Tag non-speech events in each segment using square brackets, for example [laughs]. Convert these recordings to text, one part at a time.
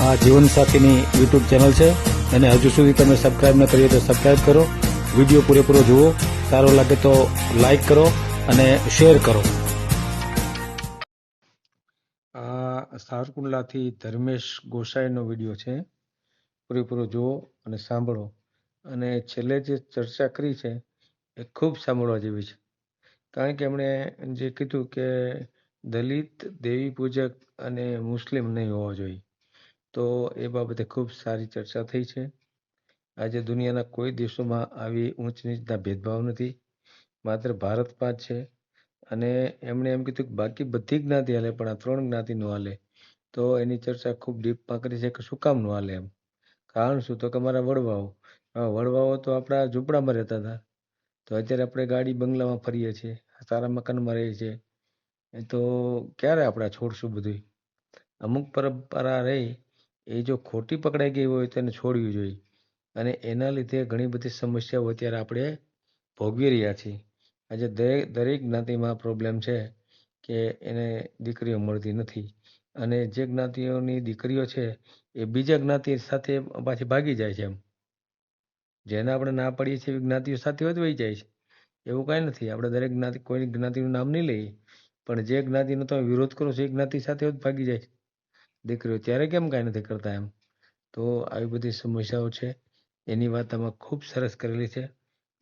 આ જીવનસાથીની YouTube channel છે. અને હજુ સુધી તમે સબસ્ક્રાઈબ ન કરીએ તો સબસ્ક્રાઈબ કરો. વીડિયો પૂરેપૂરો જુઓ. સારો લાગે તો લાઈક કરો અને શેર કરો. આ સારકુંડલાથી ધર્મેશ ગોસાઈનો વીડિયો છે. પૂરેપૂરો જુઓ અને સાંભળો. અને છેલ્લે જે ચર્ચા કરી છે, એ ખૂબ સાંભળવા જેવી છે. કારણ કે એમણે જે કીધું કે દલિત દેવી પૂજક અને મુસ્લિમ નહીં હોવા જોઈએ. તો એ બાબતે ખૂબ સારી ચર્ચા થઈ છે. આજે દુનિયાના કોઈ દેશોમાં આવી ઊંચ નીચના ભેદભાવ નથી. માત્ર ભારતમાં જ છે. અને એમણે એમ કીધું કે બાકી બધી જ્ઞાતિ હાલે, પણ આ ત્રણ જ્ઞાતિ નો હાલે. તો એની ચર્ચા ખૂબ ડીપમાં કરી છે કે શું કામ નો હાલે એમ. કારણ શું? તો કે અમારા વડવાઓ. વડવાઓ તો આપણા ઝૂંપડામાં રહેતા હતા. તો અત્યારે આપણે ગાડી બંગલામાં ફરીએ છીએ. સારા મકાનમાં રહીએ છીએ. તો ક્યારે આપણે છોડશું બધું અમુક પરંપરા રહી એ જો ખોટી પકડાઈ ગઈ હોય તો એને છોડવી જોઈએ. અને એના લીધે ઘણી બધી સમસ્યાઓ અત્યારે આપણે ભોગવી રહ્યા છીએ. આજે દરેક દરેક જ્ઞાતિમાં પ્રોબ્લેમ છે કે એને દીકરીઓ મળતી નથી. અને જે જ્ઞાતિઓની દીકરીઓ છે એ બીજા જ્ઞાતિ સાથે પાછી ભાગી જાય છે એમ. જેને આપણે ના પાડીએ છીએ એવી જ્ઞાતિઓ સાથે વહી જાય છે. એવું કાંઈ નથી. આપણે દરેક જ્ઞાતિ કોઈ જ્ઞાતિનું નામ નહીં લઈએ. પણ જે જ્ઞાતિનો તમે વિરોધ કરો છો એ જ્ઞાતિ સાથે જ ભાગી જાય છે. દીકરીઓ ત્યારે કેમ કાંઈ નથી કરતા એમ? તો આવી બધી સમસ્યાઓ છે. એની વાત આમાં ખૂબ સરસ કરેલી છે.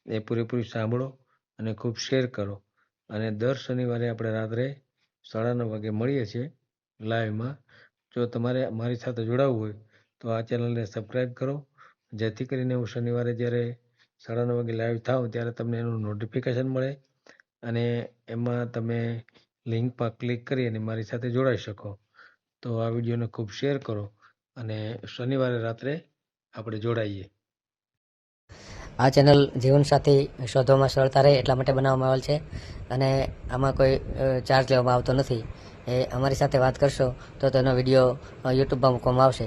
એ પૂરેપૂરી સાંભળો અને ખૂબ શેર કરો. અને દર શનિવારે આપણે રાત્રે સાડા નવ વાગે મળીએ છીએ લાઈવમાં. જો તમારે મારી સાથે જોડાવવું હોય, તો આ ચેનલને સબસ્ક્રાઈબ કરો. જેથી કરીને હું શનિવારે જ્યારે સાડા નવ વાગે લાઈવ થાઉં ત્યારે તમને એનું નોટિફિકેશન મળે અને એમાં તમે લિંક પર ક્લિક કરી અને મારી સાથે જોડાઈ શકો. તો આ વિડીયોને ખૂબ શેર કરો અને શનિવારે રાત્રે આપણે જોડાઈએ. આ ચેનલ જીવનસાથી શોધવામાં સરળતા રહે એટલા માટે બનાવવામાં આવેલ છે અને આમાં કોઈ ચાર્જ લેવામાં આવતો નથી. એ અમારી સાથે વાત કરશો તો તેનો વીડિયો યુટ્યુબમાં મૂકવામાં આવશે.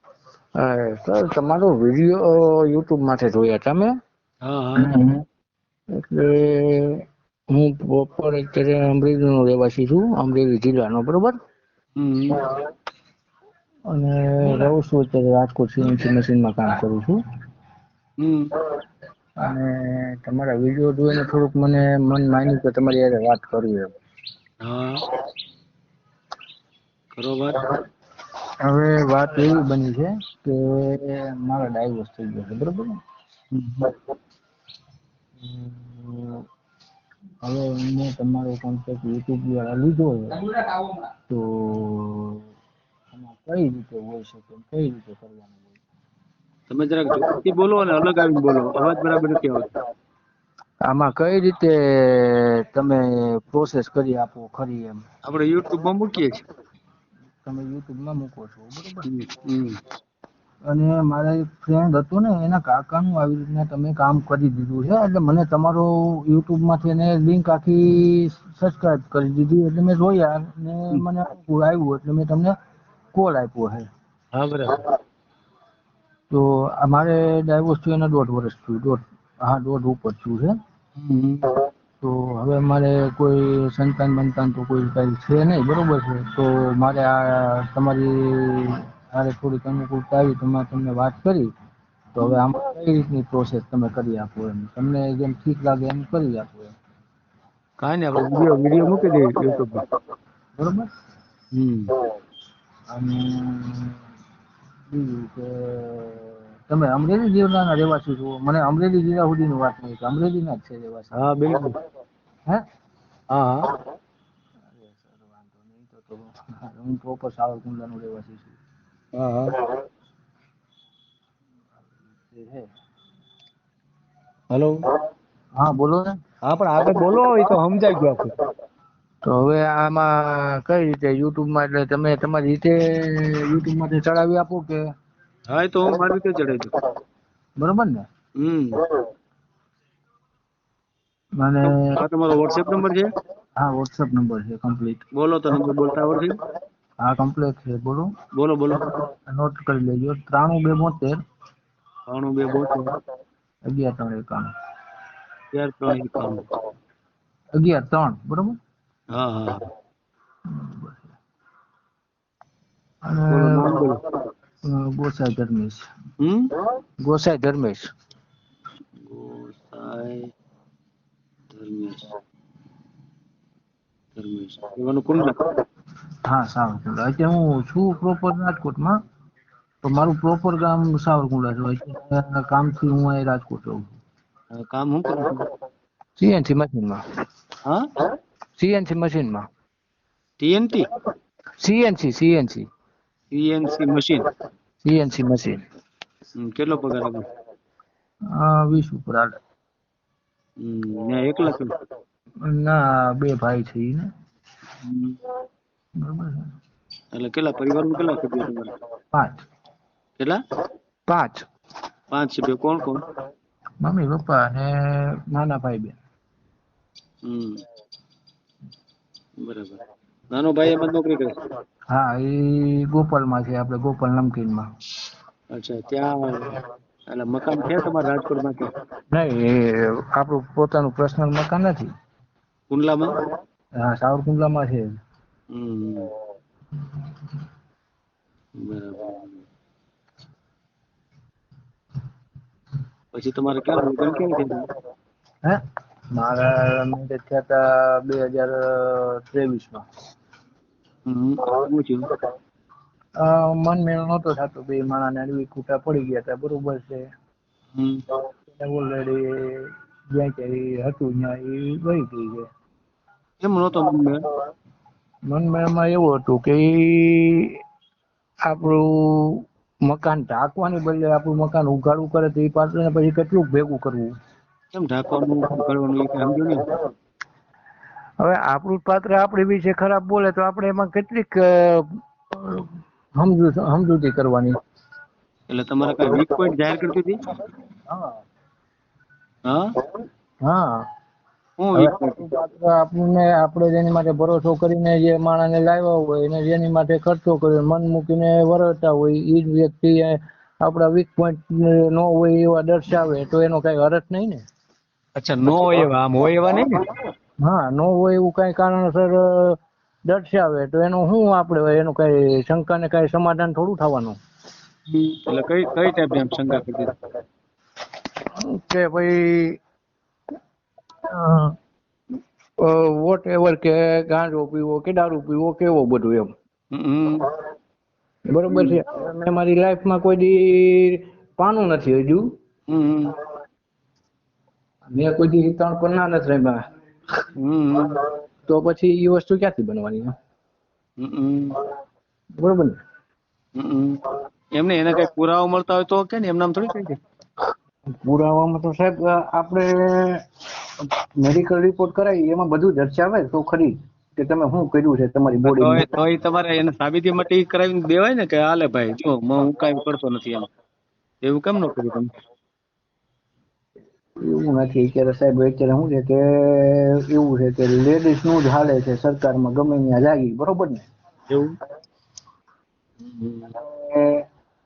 સર તમારો વીડિયો યુટ્યુબ માટે જોયા તમે હા હા. એટલે હું પ્રોપર અત્યારે અમરેલીનો રહેવાસી છું અમરેલી જિલ્લાનો બરોબર? અને રહું છું અત્યારે રાજકોટ સીએનસી મશીનમાં કામ કરું છું. અને તમારા વીડિયો જોઈને થોડુંક મને મન માન્યું કે તમારી હારે વાત કરવી એમ વાત. હવે વાત એવી બની છે કે મારો ડાયવોર્સ થઈ ગયો છે બરોબર? હવે મેં તમારો કોન્ટેક્ટ યુટ્યુબ દ્વારા લીધો તો કઈ રીતે હોઈ શકે કઈ રીતે કરવાનું હોય? તમે જરાક જોરથી બોલો અને અલગ આવીને બોલો. અવાજ બરાબર નથી આવતો. આમાં કઈ રીતે તમે પ્રોસેસ કરી આપો ખરી એમ? આપણે યુટ્યુબમાં મૂકીએ છીએ. તમે યુટ્યુબમાં મૂકો છો બરોબર. અને મારા એક ફ્રેન્ડ હતો ને એના કાકાનું આવી રીતના તમે કામ કરી દીધું છે એટલે મને તમારો યુટ્યુબમાંથી એને લિંક આખી સબસ્ક્રાઇબ કરી દીધી એટલે મેં જોયા ને મને આવ્યું એટલે મેં તમને કોલ આપ્યો છે હા બરાબર તો આ મારે ડાયવોર્સ થયું એને દોઢ વર્ષ થયું દોઢ હા દોઢ ઉપર થયું છે. તો હવે મારે કોઈ સંતાન બંતાન તો કોઈ કઈ છે નહીં બરોબર છે? તો મારે આ તમારી મારે થોડીક અનુકૂળતા આવી તો મેં તમને વાત કરી. તો હવે આમાં કઈ રીતની પ્રોસેસ તમે કરી આપો એમ? તમને જેમ ઠીક લાગે એમ કરી આપો એમ. કાંઈ નહીં આપણે વીડિયો વીડિયો મૂકી દઈએ યુટ્યુબમાં બરોબર? હમ. અને બીજું કે તમે અમરેલી જિલ્લાના રહેવાસી છો. મને અમરેલી જિલ્લા સુધીની વાત નહીં કે અમરેલીના જ છે રહેવાસી. હા બિલકુલ. હે? હા હા. પ્રોપર સાવરકુંડલાનો રહેવાસી છું. હા હા. બોલો ને. હા પણ આગળ બોલો એ તો સમજાઈ ગયું આપણે તો હવે આમાં કઈ રીતે યુટ્યુબમાં એટલે તમે તમારી રીતે યુટ્યુબમાંથી ચડાવી આપો કે હા એ તો હું મારી રીતે ચડાવી દઉં બરોબર ને? હમ. અને આ તમારો વોટ્સએપ નંબર છે? હા વોટ્સઅપ નંબર છે કમ્પ્લીટ બોલો તો નંબર બોલતા આવડશે? હા કમ્પ્લીટ છે બોલો. બોલો બોલો. નોટ કરી લેજો. ત્રાણું બે બોતેર. ત્રાણું બે બોતેર. અગિયાર ત્રણ એકાણું. અગિયાર ત્રણ એકાણું. અગિયાર ત્રણ બરોબર? હા હા અને ગોસાઈ ધર્મેશ. હમ? ગોસાઈ ધર્મેશ. ગોસાઈ ધર્મેશ. ધર્મેશ. એવાનું કુંડલા હા સાવરકુંડલા. એટલે હું છું પ્રોપર રાજકોટમાં. તો મારું પ્રોપર ગામ સાવરકુંડલા છે. અત્યારે કામથી હું અહીં રાજકોટ રહું છું. કામ શું કરું છું? સીએનસી મશીનમાં. હા? સીએનસી મશીનમાં. TNT CNC CNC CNC machine. CNC machine કેટલો પગાર આવે આ વીસ ઉપર હાલે ત્યાં એકલા છો ના બે ભાઈ છે ને હમ, એટલે કેટલા પરિવારમાં કેટલા સભ્યો તમારા પાંચ કેટલા પાંચ પાંચ સભ્યો કોણ કોણ મમ્મી પપ્પા અને નાના ભાઈ બેન હમ બરાબર નાનો ભાઈ એમાં નોકરી કરે હા એ ગોપાલમાં છે આપણે ગોપાલ નમકીનમાં. અચ્છા ત્યાં એટલે મકાન છે તમારા રાજકોટમાં કે? નહીં એ આપણું પોતાનું પર્સનલ મકાન નથી. કુંડલામાં? હા સાવરકુંડલામાં છે. હમ. બરાબર. પછી તમારે ક્યાં લગ્ન ક્યાં થયા હે? મારા મેરેજ થયા હતા બે હજાર ત્રેવીસમાં. મન મેળ નતો થતો બે માણસને અડવી ખૂટા પડી ગયા હતા બરોબર છે. ઓલરેડી જ્યાં ક્યાંય હતું ત્યાં એ વહી ગઈ છે. કેમ નહોતો મન મનમાં એવું હતું કે આપણું મકાન ઢાંકવાની બદલે આપણું મકાન ઉઘાડું કરે તો એ પાછળ પછી કેટલું ભેગું કરવું? કેમ ઢાંકવાનું ઉઘાડવાનું એ સમજો નહીં? હવે આપણું પાત્ર આપણે વિશે ખરાબ બોલે તો આપણે એમાં કેટલીક સમજૂતી કરવાની. એટલે તમારે કઈ વીક પોઈન્ટ જાહેર કરતી હતી? હા? હા. આપણને આપણે જેની માટે ભરોસો કરીને જે માણસને લાવ્યા હોય એને જેની માટે ખર્ચો કર્યો મન મૂકીને વરસતા હોય એ જ વ્યક્તિ આપણા વીક પોઈન્ટ નો હોય એવા દર્શાવે તો એનો કઈ અર્થ નહીં ને? અચ્છા નો એવા આમ હોય એવા નહીં ને? હા ન હોય એવું કઈ કારણસર દર્શાવે. તો એનું શું આપણે એનું કઈ શંકાને કઈ સમાધાન થોડું થવાનું? એટલે કઈ કઈ ટાઈપની આમ શંકા કરી કે ભાઈ વોટ એવર કે ગાંજો પીવો કે દારૂ પીવો કેવો બધું એમ. બરોબર છે? મેં મારી લાઈફમાં કોઈ દી પાનું નથી હજુ. મેં કોઈ દી ત્રણ પન્ના નથી હમ તો પછી એ વસ્તુ ક્યાંથી બનવાની બરોબર ને? એમને એને કઈ પુરાવા મળતા હોય તો કે ને એમનામ થોડી કઈ પુરાવામાં તો સાહેબ આપણે મેડિકલ રિપોર્ટ કરાવી એમાં બધું દર્શાવે તો ખરી કે તમે શું કર્યું છે તમારી બોડી તો એ તમારે એને સાબિતી માટે કરાવીને દેવાય ને કે હાલે ભાઈ જો હું કાંઈ કરતો નથી એમ. એવું કેમ ન કર્યું તમે? એવું નથી અત્યારે સાહેબ અત્યારે શું છે કે એવું છે કે લેડીઝનું જ હાલે છે સરકારમાં ગમે ત્યાં જાગી બરોબર ને? એવું?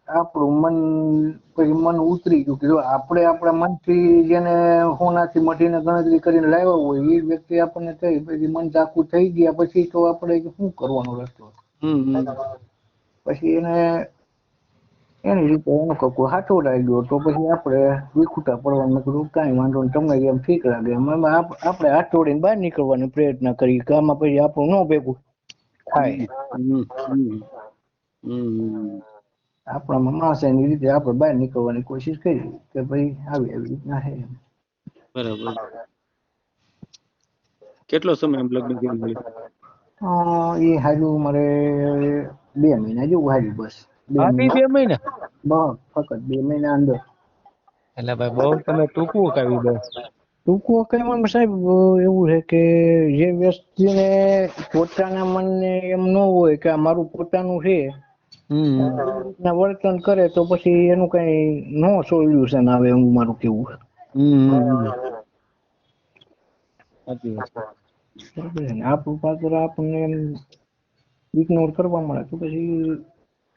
આપણું મન પછી મન ઉતરી ગયું કે જો આપણે આપણા મનથી જેને હોનાથી મટીને ગણતરી કરીને લાવ્યા હોય એ વ્યક્તિ આપણને થઈ પછી મન ચાકુ થઈ ગયા પછી તો આપણે શું કરવાનો રસ્તો. પછી એને એની રીતે એનો કકો હાથો લાગ્યો તો પછી આપણે વિખુટા પડવાનું કીધું કાંઈ વાંધો નહીં તમને એમ ઠીક લાગે એમ. આપણે હાથ જોડીને બહાર નીકળવાનો પ્રયત્ન કરી કે આમાં પછી આપણું ન ભેગું થાય. આપણામાં માણસ એની રીતે આપણે બહાર નીકળવાની કોશિશ કરી કે ભાઈ આવી આવી રીતના છે. બરાબર. કેટલો સમય આમ લગ્ન કરી મળ્યું એ હાજુ મારે બે મહિના જેવું હાજુ બસ. બે આથી મહિના બે મહિના. બસ ફક્ત બે મહિના અંદર. એટલે ભાઈ બહુ તમે ટૂંકું કાવ્યું દો ટૂંકું કહેવામાં સાહેબ એવું છે કે જે વ્યક્તિને પોતાના મનને એમ ન હોય કે આ મારું પોતાનું છે વર્તન કરે તો પછી એનું કઈ નો સોલ્યુશન આવે એવું મારું કેવું છે. આપણું પાત્ર આપણને એમ ઇગ્નોર કરવા મળે તો પછી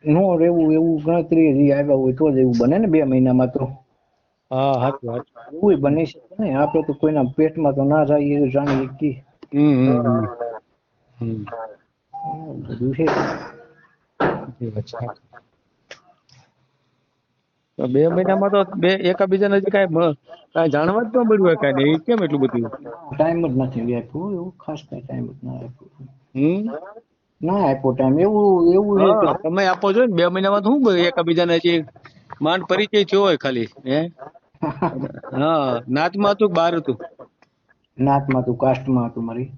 નો રહેવું એવું ગણતરી આવ્યા હોય તો જ એવું બને ને બે મહિનામાં તો. હા સાચી વાત એવું બની શકે ને આપણે તો કોઈના પેટમાં તો ના જાય એ જાણી બધું છે. સાચી. તો બે મહિનામાં તો બે એકાબીજા નજીક કાંઈ કાંઈ જાણવા જ ન મળ્યું હોય કાંઈ ને કેમ એટલું બધું? ટાઈમ જ નથી આપ્યો એવું ખાસ કઈ ટાઈમ જ ના આપ્યું હમ? ના આપ્યો ટાઈમ એવું એવું છે તમે આપો છો ને બે મહિનામાં તો શું એકબીજાને હજી માંડ પરિચય થયો હોય ખાલી હે? [laughs] હા નાતમાં હતું બાર હતું? નાતમાં હતું કાસ્ટમાં હતું મારી.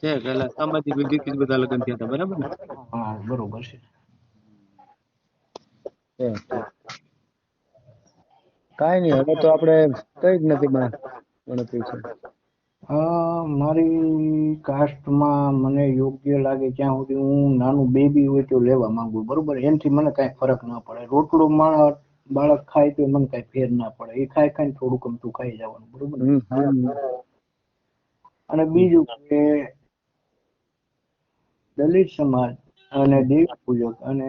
છે પેલા સામાજિક વિધિ બધા લગ્ન થયા હતા બરાબર ને? હા બરોબર છે. કઈ નહીં હવે તો આપણે કઈ જ નથી ગણતરી છે. મારી કાસ્ટમાં મને યોગ્ય લાગે ત્યાં સુધી હું નાનું બેબી હોય તો લેવા માંગુ બરોબર? એનાથી મને કાંઈ ફરક ના પડે. રોટલો માણસ બાળક ખાય તો મને કાંઈ ફેર ના પડે. એ ખાય ખાઈને થોડુંક અમથું ખાઈ જવાનું બરોબર? અને બીજું કે દલિત સમાજ અને દેવ પૂજક અને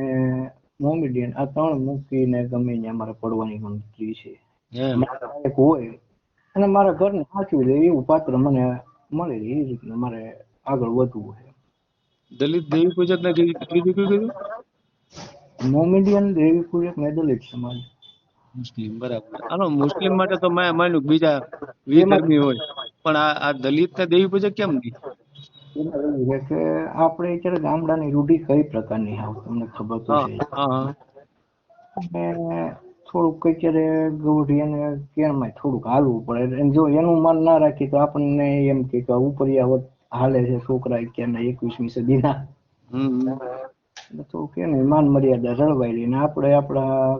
મોમેડિયન આ ત્રણ મૂકીને ગમે ત્યાં મારે પડવાની ગણતરી છે. એક હોય અને મારા ઘરને સાચવી લે એવું પાત્ર મને મળે એ રીતના મારે આગળ વધવું છે. દલિત દેવી પૂજક ને કયું કીધું? મોમેડિયન દેવી પૂજક ને દલિત સમાજ. મુસ્લિમ બરાબર. આનો મુસ્લિમ માટે તો મેં માન્યું બીજા વિધર્મી હોય. પણ આ આ દલિત ને દેવી પૂજક કેમ નહીં? કે આપણે અત્યારે ગામડાની રૂઢી કઈ પ્રકારની હાવ તમને ખબર તો છે. થોડુંક અત્યારે ગૌઢી કેરમાં થોડુંક હાલવું પડે. અને જો એનું માન ના રાખીએ તો આપણને એમ કે કે હાલે છે છોકરા અત્યારના એકવીસમી સદીના. તો કે ને માન મર્યાદા જળવાઈ રહી ને આપણે આપણા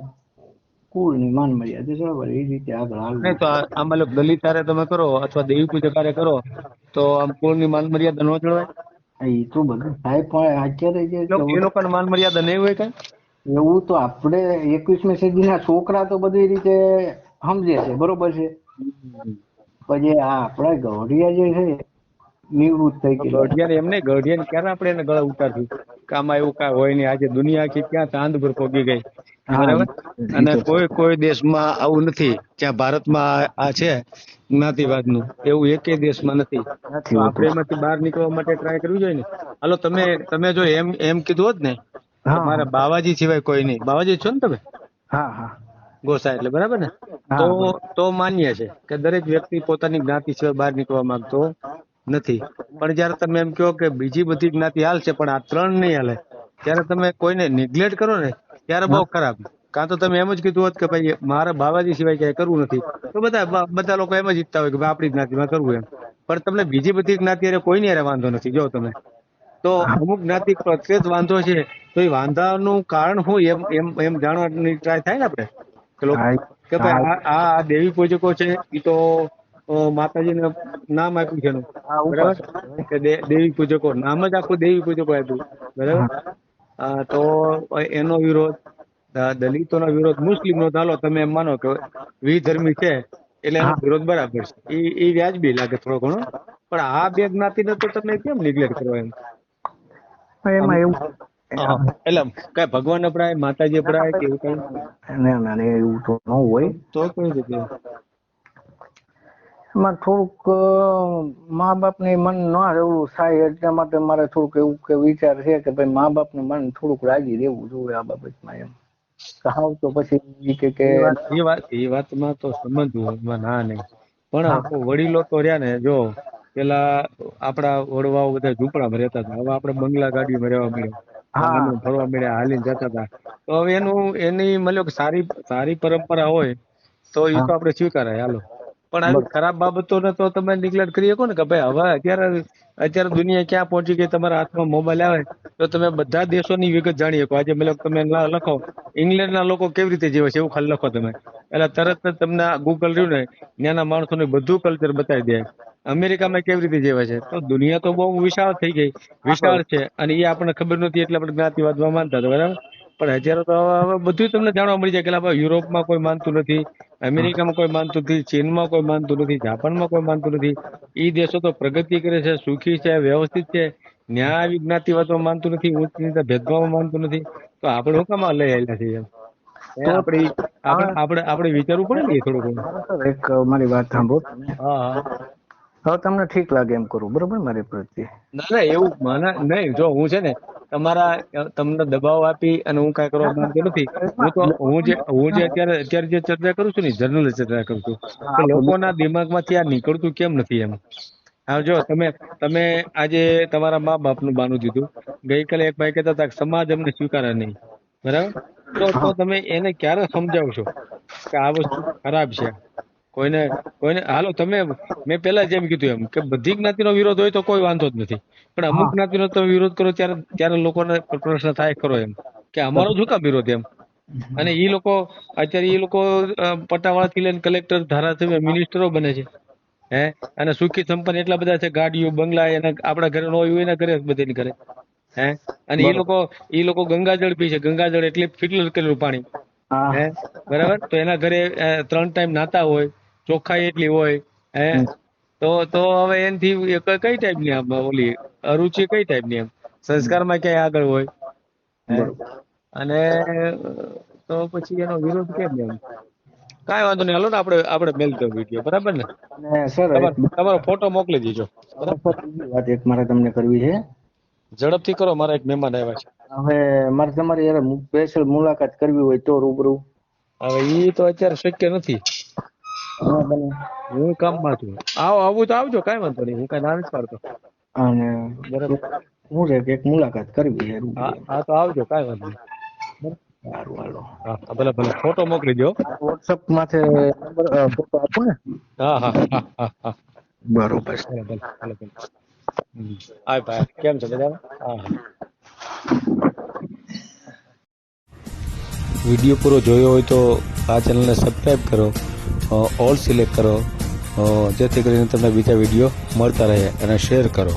કુળની માન મર્યાદા જળવાઈ રહી. એ રીતે આગળ હાલ તો આ- મતલબ દલિત હારે તમે કરો અથવા દેવી પૂજા કાર્ય કરો તો આમ કુળની માન મર્યાદા ન જળવાય? એ તો બધું થાય પણ અત્યારે જે એ લોકો- એ લોકોને માન મર્યાદા નહીં હોય કાંઈ? એવું તો આપણે એકવીસમી સદીના છોકરા તો બધી રીતે સમજે છે બરોબર છે? પછી આ આપણા ગૌઢિયા જે છે નિવૃત્ત થઈ ગયેલા. ગઢિયાને એમને ગઢિયાને ક્યારે આપણે એને ગળા ઉતારશું? કામાં એવું કાંઈ હોય નહીં આજે દુનિયા આખી ક્યાં ચાંદ પર પોગી ગઈ? બરાબર? અને કોઈ કોઈ દેશમાં આવું નથી જ્યાં ભારતમાં આ- છે છે જ્ઞાતિવાદનું. એવું એકેય દેશમાં નથી. આપણે એમાંથી બહાર નીકળવા માટે ટ્રાય કરવી જોઈએ ને? હાલો તમે તમે જો એમ એમ કીધું હોત ને કે હા. મારા બાવાજી સિવાય કોઈ નહીં. બાવાજી છો ને તમે? હા હા. ગોસા એટલે બરાબર ને? તો તો માન્ય છે કે દરેક વ્યક્તિ પોતાની જ્ઞાતિ સિવાય બહાર નીકળવા માંગતો નથી. પણ જયારે તમે એમ કહો કે બીજી બધી જ્ઞાતિ હાલશે પણ આ ત્રણ નહીં હાલે ત્યારે તમે કોઈને નિગ્લેક્ટ કરો ને ત્યારે બહુ ખરાબ. કાં તો તમે એમ જ કીધું હોત કે ભાઈ મારે બાવાજી સિવાય ક્યાંય કરવું નથી. તો બધા બધા લોકો એમ જ ઈચ્છતા હોય કે આપણી જ્ઞાતિમાં કરવું એમ. પણ તમને બીજી બધી જ્ઞાતિ કોઈ કોઈની હારે વાંધો નથી. જો તમે. તો અમુક જ્ઞાતિ પ્રત્યે જ વાંધો છે. તો એ વાંધાનું કારણ શું? એમ એમ એમ જાણવાની ટ્રાય થાય ને આપણે? કે લોકો કે ભાઈ આ આ દેવી પૂજકો છે એ તો માતાજીને નામ આપ્યું છે હા. બરાબર? કે દેવી પૂજકો. નામ જ આખું દેવી પૂજકો આપ્યું. બરાબર? તો એનો વિરોધ દલિતો દલિતોનો વિરોધ મુસ્લિમનો નો હાલો તમે એમ માનો કે વિધર્મી છે એટલે એનો વિરોધ બરાબર છે. એ એ વ્યાજબી લાગે થોડો ઘણો. પણ આ બે જ્ઞાતિને તો તમે કેમ નિગ્લેક્ટ કરો એમ? એમાં એવું એટલે કઈ ભગવાન અપડાય માતાજી અપડાય કે એવું કઈ? ના ના એવું તો ન હોય. તો કઈ રીતે એમાં થોડુંક મા બાપને મન ન રહેવું થાય એટલા માટે મારે થોડુંક એવું કે વિચાર છે કે ભાઈ મા બાપનું મન થોડુંક રાજી રહેવું જોઈએ આ બાબતમાં એમ. હાવ તો પછી કે કે એ વાત એ વાતમાં વાતમાં તો સમજવું એમાં ના નહીં. પણ વડીલો તો રહ્યા ને જો પેલા આપડા વડવાઓ બધા ઝૂંપડામાં રહેતા હતા. હવે આપણે બંગલા ગાડીમાં રહેવા મળ્યા ફરવા મળ્યા હાલીને જતા હતા. તો હવે એનું એની મતલબ સારી સારી પરંપરા હોય તો એ તો આપણે સ્વીકારાય. હાલો. પણ આવી ખરાબ બાબતોને તો તમે નિગ્લેક્ટ કરી શકો ને કે ભાઈ હવે અત્યારે અત્યારે દુનિયા ક્યાં પહોંચી ગઈ તમારા હાથમાં મોબાઈલ આવે તો તમે બધા દેશોની વિગત જાણી શકો. આજે મતલબ તમે લખો. ઇંગ્લેન્ડના લોકો કેવી રીતે જીવે છે એવું ખાલી લખો તમે. એટલે તરત જ તમને ગૂગલ રહ્યું ને, ત્યાંના માણસોને બધું કલ્ચર બતાવી દે. અમેરિકામાં કેવી રીતે જેવા છે? તો દુનિયા તો બહુ વિશાળ થઈ ગઈ. વિશાળ છે. અને એ આપણને ખબર નથી એટલે આપણે જ્ઞાતિવાદમાં માનતા હતા, બરાબર? પણ અત્યારે તો હવે બધું તમને જાણવા મળી જાય કે ભાઈ યુરોપમાં કોઈ માનતું નથી, અમેરિકામાં કોઈ માનતું નથી, ચીનમાં કોઈ માનતું નથી, જાપાનમાં કોઈ માનતું નથી. એ દેશો તો પ્રગતિ કરે છે, સુખી છે, વ્યવસ્થિત છે. ન્યાય આવી જ્ઞાતિવાદમાં માનતું નથી ઉચ્ચ નીચે ભેદભાવમાં માનતું નથી. તો આપણે હું કામ લઈ આવેલા છીએ એમ? આપણે આપણે વિચારવું પડે ને એ થોડું ઘણું? એક મારી વાત સાંભળો. હા હા. હવે તમને ઠીક લાગે એમ કરું બરોબર મારી પ્રત્યે? ના ના એવું મને નહીં જો હું છે ને તમારા તમને દબાવ આપી અને હું કાંઈ કરવા માંગતો નથી. હું તો હું જે હું જે અત્યારે અત્યારે જે ચર્ચા કરું છું ને જનરલ ચર્ચા કરું છું. લોકોના દિમાગમાંથી આ નીકળતું કેમ નથી એમ? હા જો તમે તમે આજે તમારા મા બાપનું બાનું દીધું. ગઈકાલે એક ભાઈ કહેતા હતા સમાજ અમને સ્વીકારે નહીં. બરાબર? તો તો તમે એને ક્યારે સમજાવશો કે આ વસ્તુ ખરાબ છે? કોઈને કોઈને હાલો તમે મેં પહેલા જેમ કીધું એમ કે બધી જ્ઞાતિનો વિરોધ હોય તો કોઈ વાંધો જ નથી. પણ અમુક જ્ઞાતિનો તમે વિરોધ કરો ત્યારે ત્યારે લોકોને પ્રશ્ન થાય ખરો એમ કે અમારો શું કામ વિરોધ એમ? અને ઈ લોકો અત્યારે એ લોકો પટાવાળાથી લઈને કલેક્ટર ધારાસભ્ય મિનિસ્ટરો બને છે. હે? અને સુખી સંપન્ન એટલા બધા છે ગાડીઓ બંગલા એના આપણા ઘરે ન હોય એના ઘરે બધાની ઘરે. હે? અને એ લોકો એ લોકો ગંગાજળ પી છે. ગંગાજળ એટલે ફિલ્ટર કરેલું પાણી. હે. બરાબર? તો એના ઘરે ત્રણ ટાઈમ નાતા હોય ચોખ્ખાઈ એટલી હોય હે? તો તો હવે એનથી કઈ ટાઈપની આમ ઓલી અરુચિ કઈ ટાઈપની એમ સંસ્કારમાં ક્યાંય આગળ હોય? અને તો પછી એનો વિરોધ કેમ એમ? કાંઈ વાંધો નહીં. હાલો ને આપણે આપણે મેલ દો વીડિયો. બરાબર ને? સર તમારો તમારો ફોટો મોકલી દેજો. બરાબર વાત એક મારે તમને કરવી છે. ઝડપથી કરો મારા એક મહેમાન આવ્યા છે. હવે મારે તમારી યાર સ્પેશિયલ મુલાકાત કરવી હોય તો રૂબરૂ. હવે ઈ તો અત્યારે શક્ય નથી. હા, કામમાં છું. આવો આવું તો આવજો કઈ વાંધો નહીં. હું કાંઈ ના નથી પાડતો અને બરાબર. હું છે એક મુલાકાત કરવી છે હા હા તો આવજો કઈ વાંધો નહીં. સારું હાલો. હા ભલે ભલે. ફોટો મોકલી દો વોટ્સઅપ માથે નંબર ફોટો આપો ને? હા હા હા હા હા. બરોબર. ભલે ભલે ભલે. હાય ભાઈ કેમ છો બધા વીડિયો પૂરો જોયો હોય તો આ ચેનલને સબસ્ક્રાઈબ કરો ઓલ સિલેક્ટ કરો જેથી કરીને તમને બીજા વીડિયો મળતા રહે અને શેર કરો.